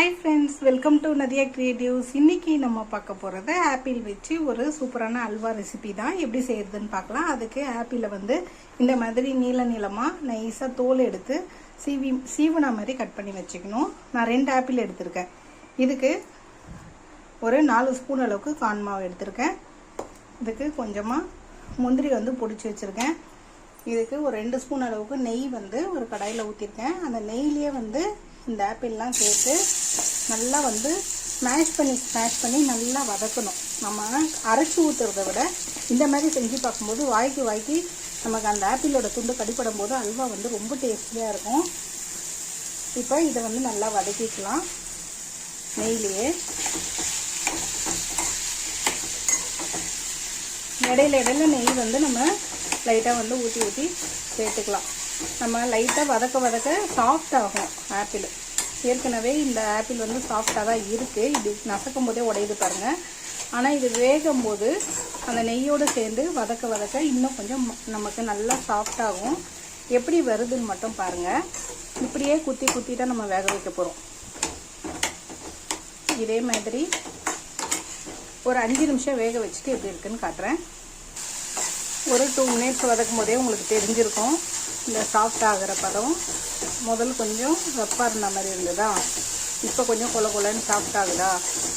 Hi friends welcome to Nadia Creatives இன்றைக்கி நம்ம பார்க்க போகிறது ஆப்பிள் வச்சு ஒரு சூப்பரான அல்வா ரெசிபி தான். எப்படி செய்கிறதுன்னு பார்க்கலாம். அதுக்கு ஆப்பிளை வந்து இந்த மாதிரி நீள நீளமாக நைஸாக தோல் எடுத்து சீவி சீவனா மாதிரி கட் பண்ணி வச்சுக்கணும். நான் ரெண்டு ஆப்பிள் எடுத்திருக்கேன். இதுக்கு ஒரு நாலு ஸ்பூன் அளவுக்கு கான் மாவு எடுத்திருக்கேன். இதுக்கு கொஞ்சமாக முந்திரி வந்து பொடிச்சு வச்சுருக்கேன். இதுக்கு ஒரு ரெண்டு ஸ்பூன் அளவுக்கு நெய் வந்து ஒரு கடாயில் ஊற்றிருக்கேன் அந்த நெய்லேயே வந்து இந்த ஆப்பிள்லாம் சேர்த்து நல்லா வந்து ஸ்மாஷ் பண்ணி ஸ்மாஷ் பண்ணி நல்லா வதக்கணும். நம்ம அரைச்சி ஊற்றுறத விட இந்த மாதிரி செஞ்சு பார்க்கும்போது வாய்க்கு வாய்க்கு நமக்கு அந்த ஆப்பிளோட துண்டு கடிப்படும் போது அல்வா வந்து ரொம்ப டேஸ்டியாக இருக்கும். இப்போ இதை வந்து நல்லா வதக்கிக்கலாம். நெய்லேயே. இடையில இடையில நெய் வந்து நம்ம லைட்டாக வந்து ஊற்றி ஊற்றி சேர்த்துக்கலாம். நம்ம லைட்டாக வதக்க வதக்க சாஃப்ட் ஆகும் ஆப்பிள் ஏற்கனவே இந்த ஆப்பிள் வந்து சாஃப்டாக தான் இருக்குது இது நசக்கும் போதே உடையுது பாருங்கள் ஆனால் இது வேகும் போது அந்த நெய்யோடு சேர்ந்து வதக்க வதக்க இன்னும் கொஞ்சம் நமக்கு நல்லா சாஃப்டாகும் எப்படி வருதுன்னு மட்டும் பாருங்கள் இப்படியே குத்தி குத்தி தான் நம்ம வேக வைக்க போகிறோம் இதே மாதிரி ஒரு அஞ்சு நிமிஷம் வேக வச்சுட்டு எப்படி இருக்குன்னு காட்டுறேன். ஒரு டூ மினிட்ஸ் வதக்கும் போதே உங்களுக்கு தெரிஞ்சிருக்கும். இந்த சாஃப்ட் ஆகிற பதம். முதல் கொஞ்சம் வெப்பாக இருந்த மாதிரி இருந்ததா? இப்போ கொஞ்சம் கொல கொலன்னு சாஃப்டாகுதா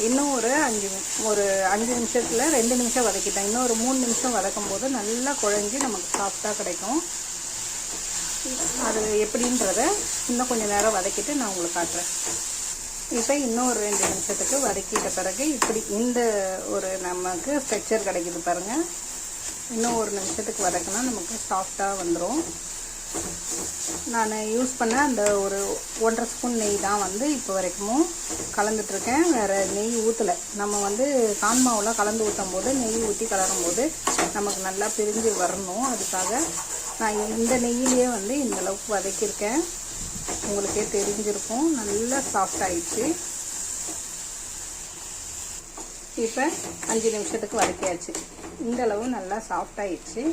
இன்னும் ஒரு அஞ்சு ஒரு அஞ்சு நிமிஷத்தில் ரெண்டு நிமிஷம் வதக்கிட்டேன். இன்னும் ஒரு மூணு நிமிஷம் வதக்கும் போது நல்லா குழஞ்சி நமக்கு சாஃப்டாக கிடைக்கும். அது எப்படின்றத இன்னும் கொஞ்சம் நேரம் வதக்கிட்டு நான் உங்களுக்கு காட்டுறேன். இப்போ இன்னும் ஒரு ரெண்டு நிமிஷத்துக்கு வதக்கிட்ட பிறகு இப்படி இந்த ஒரு நமக்கு ஸ்ட்ரக்சர் கிடைக்குது பாருங்கள் இன்னும் ஒரு நிமிஷத்துக்கு வதக்கினா நமக்கு சாஃப்டாக வந்துடும் நான் யூஸ் பண்ண அந்த ஒரு ஒன்றரை ஸ்பூன் நெய் தான் வந்து இப்போ வரைக்கும் கலந்துட்ருக்கேன் வேறு நெய் ஊற்றலை நம்ம வந்து கான்மாவில் கலந்து ஊற்றும் போது நெய் ஊற்றி கலரும் போது நமக்கு நல்லா பிரிஞ்சு வரணும். அதுக்காக நான் இந்த நெய்யிலேயே வந்து இந்த அளவுக்கு வதக்கியிருக்கேன். உங்களுக்கே தெரிஞ்சிருக்கும். நல்லா சாஃப்ட் ஆயிடுச்சு. இப்போ அஞ்சு நிமிஷத்துக்கு வதக்கியாச்சு. இந்த அளவு நல்லா சாஃப்ட் ஆயிடுச்சு.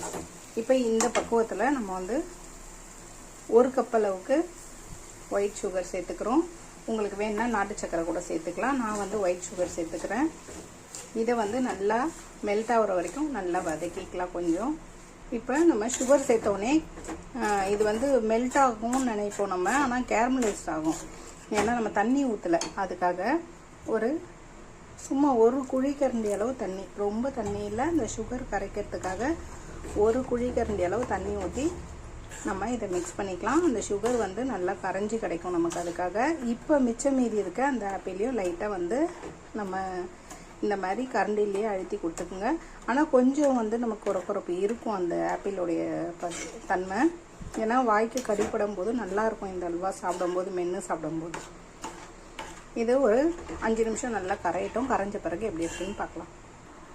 இப்போ இந்த பக்குவத்தில் நம்ம வந்து ஒரு கப் அளவுக்கு ஒயிட் சுகர் சேர்த்துக்கிறோம். உங்களுக்கு வேணும்னா நாட்டு சக்கரை கூட சேர்த்துக்கலாம். நான் வந்து ஒயிட் சுகர் சேர்த்துக்கிறேன். இதை வந்து நல்லா மெல்ட் ஆகிற வரைக்கும் நல்லா வதக்கிக்கலாம் கொஞ்சம். இப்போ நம்ம சுகர் சேர்த்தோடனே இது வந்து மெல்ட் ஆகும்னு நினைப்போம் நம்ம. ஆனால் கேரமலைஸ் ஆகும். ஏன்னா நம்ம தண்ணி ஊற்றலை அதுக்காக ஒரு சும்மா ஒரு குழிக்கரண்டி அளவு தண்ணி. ரொம்ப தண்ணி இல்லை. இந்த சுகர் கரைக்கிறதுக்காக ஒரு குழிக்கரண்டி அளவு தண்ணி ஊற்றி நம்ம இதை மிக்ஸ் பண்ணிக்கலாம். அந்த சுகர் வந்து நல்லா கரைஞ்சி கிடைக்கும் நமக்கு அதுக்காக. இப்போ மிச்சம் மீதி இருக்க அந்த ஆப்பிளையும் லைட்டாக வந்து நம்ம இந்த மாதிரி கரண்டிலேயே அழுத்தி கொடுத்துக்குங்க. ஆனால் கொஞ்சம் வந்து நமக்கு குறக்குறப்பு இருக்கும் அந்த ஆப்பிளோடைய தன்மை. ஏன்னா வாய்க்கு கடிப்படும் போது நல்லாயிருக்கும் இந்த அல்வா சாப்பிடும்போது மென்று சாப்பிடும்போது. இது ஒரு அஞ்சு நிமிஷம் நல்லா கரையட்டும். கரைஞ்ச பிறகு எப்படி இருக்குன்னு பார்க்கலாம்.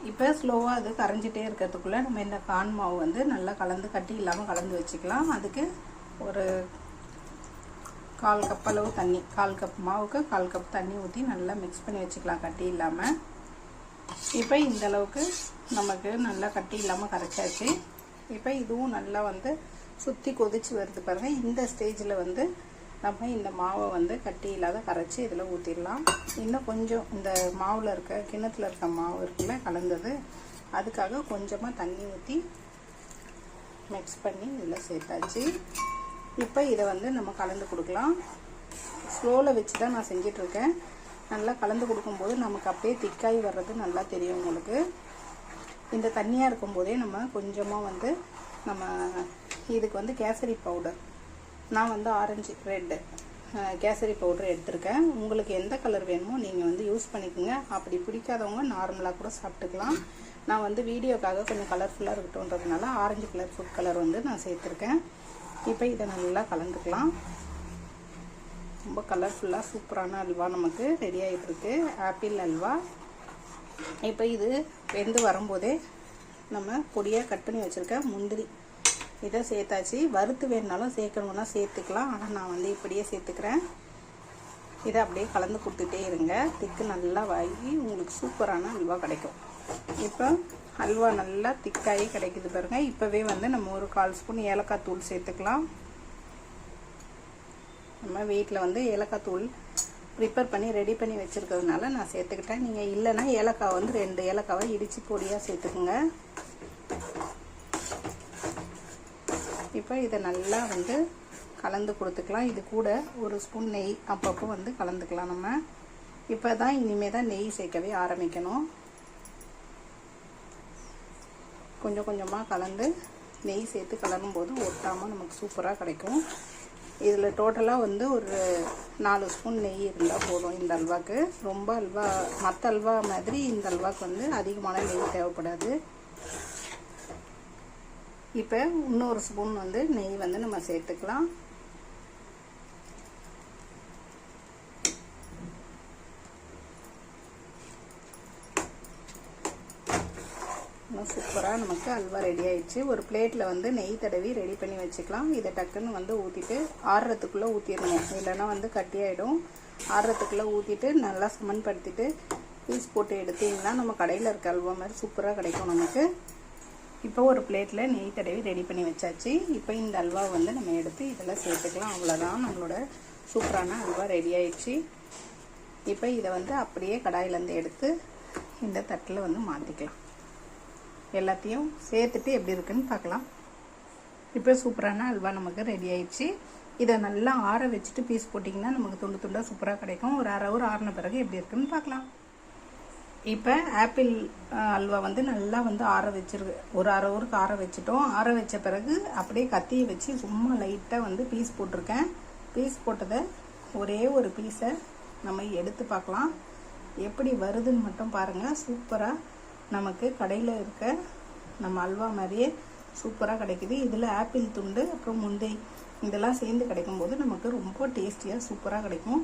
இப்போ ஸ்லோவாக அது கரைஞ்சிட்டே இருக்கிறதுக்குள்ளே நம்ம இந்த கான் மாவு வந்து நல்லா கலந்து கட்டி இல்லாமல் கலந்து வச்சுக்கலாம். அதுக்கு ஒரு கால் கப் அளவு தண்ணி கால் கப் மாவுக்கு கால் கப் தண்ணி ஊற்றி நல்லா மிக்ஸ் பண்ணி வச்சுக்கலாம் கட்டி இல்லாமல் இப்போ இந்த அளவுக்கு நமக்கு நல்லா கட்டி இல்லாமல் கரைச்சாச்சு. இப்போ இதுவும் நல்லா வந்து சுற்றி கொதிச்சு வருது பாருங்கள் இந்த ஸ்டேஜில் வந்து நம்ம இந்த மாவை வந்து கட்டி இல்லாத கரைச்சி இதில் ஊற்றிடலாம். இன்னும் கொஞ்சம் இந்த மாவில் இருக்க கிணத்துல இருக்க மாவு இருக்குல்ல கலந்தது அதுக்காக கொஞ்சமாக தண்ணி ஊற்றி மிக்ஸ் பண்ணி இதில் சேர்த்தாச்சு. இப்போ இதை வந்து நம்ம கலந்து கொடுக்கலாம். ஸ்லோவில் வச்சு தான் நான் செஞ்சிட்ருக்கேன். நல்லா கலந்து கொடுக்கும்போது நமக்கு அப்படியே திக்காய் வர்றது நல்லா தெரியும் உங்களுக்கு. இந்த தண்ணியாக இருக்கும்போதே நம்ம கொஞ்சமாக வந்து நம்ம இதுக்கு வந்து கேசரி பவுடர் நான் வந்து ஆரஞ்சு ரெட்டு கேசரி பவுடர் எடுத்திருக்கேன். உங்களுக்கு எந்த கலர் வேணுமோ நீங்கள் வந்து யூஸ் பண்ணிக்கோங்க. அப்படி பிடிக்காதவங்க நார்மலாக கூட சாப்பிட்டுக்கலாம். நான் வந்து வீடியோக்காக கொஞ்சம் கலர்ஃபுல்லாக இருக்கட்டும்ன்றதுனால ஆரஞ்சு கலர் ஃபுட் கலர் வந்து நான் சேர்த்துருக்கேன். இப்போ இதை நல்லா கலந்துக்கலாம். ரொம்ப கலர்ஃபுல்லாக சூப்பரான அல்வா நமக்கு ரெடி ஆகிட்டுருக்கு ஆப்பிள் அல்வா. இப்போ இது வெந்து வரும்போதே நம்ம பொடியாக கட் பண்ணி வச்சுருக்க முந்திரி இதை சேர்த்தாச்சு. வறுத்து வேணுனாலும் சேர்க்கணுன்னா சேர்த்துக்கலாம். ஆனால் நான் வந்து இப்படியே சேர்த்துக்கிறேன். இதை அப்படியே கலந்து கொடுத்துட்டே இருங்க. திக்கு நல்லா வாங்கி உங்களுக்கு சூப்பரான அல்வா கிடைக்கும். இப்போ அல்வா நல்லா திக்காகி கிடைக்குது பாருங்கள் இப்போவே வந்து நம்ம ஒரு கால் ஸ்பூன் ஏலக்காய் தூள் சேர்த்துக்கலாம். நம்ம வீட்டில் வந்து ஏலக்காய் தூள் ப்ரிப்பேர் பண்ணி ரெடி பண்ணி வச்சுருக்கிறதுனால நான் சேர்த்துக்கிட்டேன். நீங்கள் இல்லைன்னா ஏலக்காய் வந்து ரெண்டு ஏலக்காவை இடித்து பொடியாக சேர்த்துக்குங்க. இப்போ இதை நல்லா வந்து கலந்து கொடுத்துக்கலாம். இது கூட ஒரு ஸ்பூன் நெய் அப்பப்போ வந்து கலந்துக்கலாம் நம்ம. இப்போ தான் இனிமேல் தான் நெய் சேர்க்கவே ஆரம்பிக்கணும். கொஞ்சம் கொஞ்சமாக கலந்து நெய் சேர்த்து கலரும் போது ஒட்டாமல் நமக்கு சூப்பராக கிடைக்கும். இதில் டோட்டலாக வந்து ஒரு நாலு ஸ்பூன் நெய் இருந்தால் போதும் இந்த அல்வாக்கு. ரொம்ப அல்வா மற்ற அல்வா மாதிரி இந்த அல்வாக்கு வந்து அதிகமான நெய் தேவைப்படாது. இப்போ இன்னொரு ஸ்பூன் வந்து நெய் வந்து நம்ம சேர்த்துக்கலாம். சூப்பராக நமக்கு அல்வா ரெடி ஆயிடுச்சு. ஒரு பிளேட்டில் வந்து நெய் தடவி ரெடி பண்ணி வச்சுக்கலாம். இதை டக்குன்னு வந்து ஊற்றிட்டு ஆறுறதுக்குள்ளே ஊற்றிடணும் இல்லைன்னா வந்து கட்டியாயிடும் ஆறுறதுக்குள்ளே ஊற்றிட்டு நல்லா சமன்படுத்திட்டு பீஸ் போட்டு எடுத்தீங்கன்னா நம்ம கடையில் இருக்க அல்வா மாதிரி சூப்பராக கிடைக்கும் நமக்கு. இப்போ ஒரு பிளேட்டில் நெய் தடவி ரெடி பண்ணி வச்சாச்சு. இப்போ இந்த அல்வா வந்து நம்ம எடுத்து இதெல்லாம் சேர்த்துக்கலாம். அவ்வளோதான் நம்மளோட சூப்பரான அல்வா ரெடி ஆயிடுச்சு. இப்போ இதை வந்து அப்படியே கடாயிலேருந்து எடுத்து இந்த தட்டில் வந்து மாற்றிக்கலாம் எல்லாத்தையும் சேர்த்துட்டு எப்படி இருக்குன்னு பார்க்கலாம். இப்போ சூப்பரான அல்வா நமக்கு ரெடி ஆயிடுச்சு. இதை நல்லா ஆற வச்சுட்டு பீஸ் போட்டிங்கன்னா நமக்கு துண்டு துண்டாக சூப்பராக கிடைக்கும். ஒரு அரை ஹவர் ஆறின பிறகு எப்படி இருக்குன்னு பார்க்கலாம். இப்போ ஆப்பிள் அல்வா வந்து நல்லா வந்து ஆற வச்சிருக்கு. ஒரு அரை ஊருக்கு ஆற வச்சுட்டோம். ஆற வச்ச பிறகு அப்படியே கத்தியை வச்சு சும்மா லைட்டாக வந்து பீஸ் போட்டிருக்கேன். பீஸ் போட்டதை ஒரே ஒரு பீஸை நம்ம எடுத்து பார்க்கலாம். எப்படி வருதுன்னு மட்டும் பாருங்கள் சூப்பராக நமக்கு கடையில் இருக்க நம்ம அல்வா மாதிரியே சூப்பராக கிடைக்குது. இதில் ஆப்பிள் துண்டு அப்புறம் முந்தை இதெல்லாம் சேர்ந்து கிடைக்கும்போது நமக்கு ரொம்ப டேஸ்டியாக சூப்பராக கிடைக்கும்.